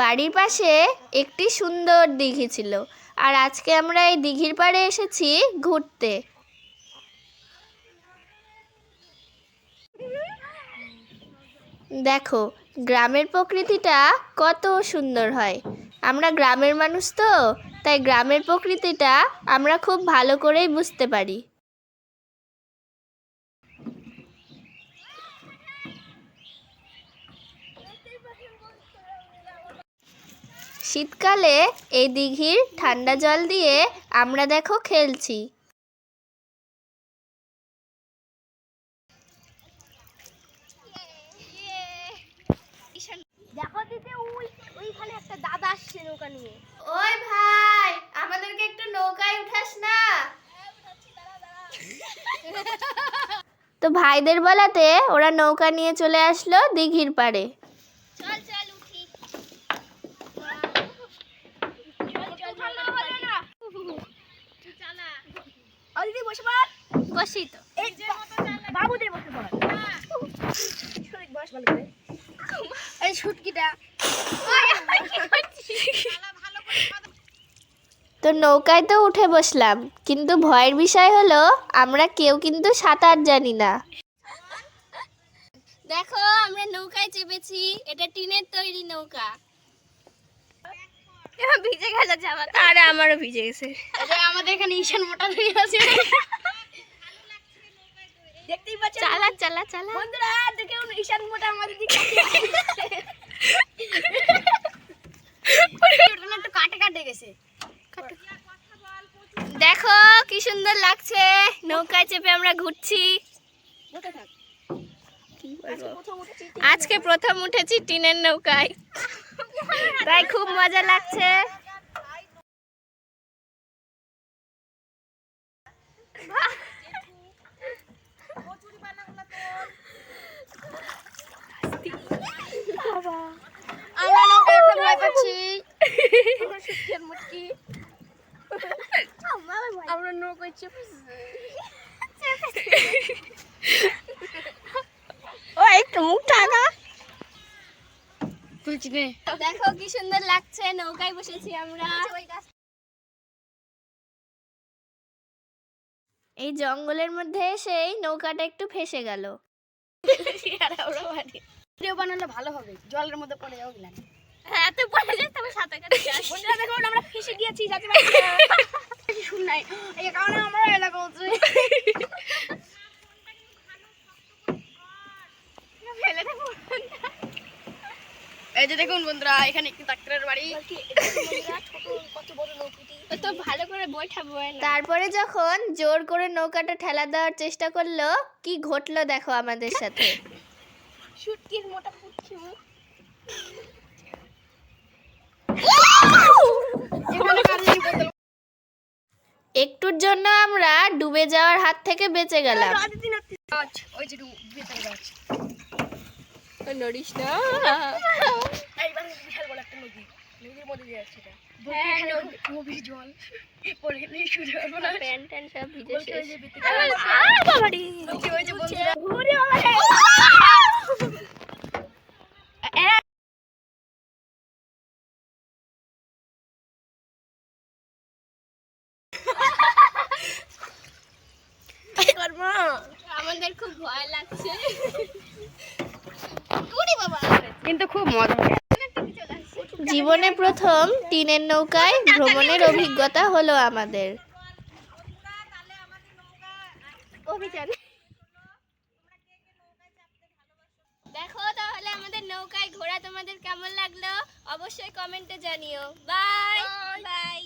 বাড়ির পাশে একটি সুন্দর দিঘি ছিল, আর আজকে আমরা এই দিঘির পাড়ে এসেছি ঘুরতে। দেখো, গ্রামের প্রকৃতিটা কত সুন্দর হয়। আমরা গ্রামের মানুষ তো, তাই গ্রামের প্রকৃতিটা আমরা খুব ভালো করেই বুঝতে পারি। শীতকালে এই দিঘির ঠান্ডা জল দিয়ে আমরা দেখো খেলছি। দেখো দিদি ওই ওইখানে একটা দাদা আসছে নৌকা নিয়ে। ওই ভাই আমাদেরকে একটু নৌকায় উঠাস না। তো ভাইদের বলাতে ওরা নৌকা নিয়ে চলে আসলো দিঘির পাড়ে। চল চল উঠি দিদি বসে পড় বসি তো। বস ভালো করে। এই নৌকায় তো উঠে বসলাম কিন্তু ভয়ের বিষয় হলো আমরা কেউ কিন্তু সাঁতার জানি না। দেখো আমরা নৌকায় চেপেছি। এটা টিনের তৈরি নৌকা। ভিজে গেছে জামা আরে আমারও ভিজে গেছে। আমাদের এখানে ঈশান মোটা আছে। দেখতেই পাচ্ছেন? চালা চালা চালা। বন্ধুরা দেখে ঈশান মোটা আমাদের দিকে একটু কাটে কাটে গেছে। দেখো কি সুন্দর লাগছে। নৌকায় চেপে আমরা ঘুরছি। আজকে প্রথম উঠেছি টিনের নৌকায়। তাই খুব মজা লাগছে আমরা নৌকায় উঠতে ভয় পাচ্ছি আমরা চেপেছি ও একটু তুলছি নে। দেখো কি সুন্দর লাগছে নৌকায় বসেছি আমরা। এই জঙ্গলের মধ্যে এসেই নৌকাটা একটু ফেসে গেল। ভিডিও বানালে ভালো হবে জলের মধ্যে পড়ে যাব গেলাম হ্যাঁ তো পড়ে তবে সাঁতার কাটতে বন্ধুরা দেখুন আমরা ফেসে গিয়েছি যাতে শুন নাই এই কারণে আমরা এলাকা হচ্ছে এই যে দেখুন বন্ধুরা এখানে একটি ডাক্তারের বাড়ি। কত বড় নৌকুটি তো ভালো করে বৈঠাবো তারপরে যখন জোর করে নৌকাটা ঠেলা দেওয়ার চেষ্টা করল কি ঘটলো দেখো আমাদের সাথে। শুটকির মোটা পুটকি একটুর জন্য আমরা ডুবে যাওয়ার হাত থেকে বেঁচে গেলাম। ওই যে গাছ। নড়িস না এইবার বিশাল বড় একটা নদী নদীর মধ্যে দিয়ে যাচ্ছে এটা। হ্যাঁ, গভীর জল পড়ে গেলে শুরু হবে না প্যান্ট ট্যান্ট সব ভিজে শেষ। যে ওই যে বন্ধুরা ঘুরে আমাদের খুব ভয় লাগছে। কিন্তু খুব মজা জীবনে প্রথম টিনের নৌকায় ভ্রমণের অভিজ্ঞতা হলো আমাদের। দেখো তাহলে আমাদের নৌকায় ঘোরা তোমাদের কেমন লাগল? অবশ্যই কমেন্টে জানিও। বাই। বাই।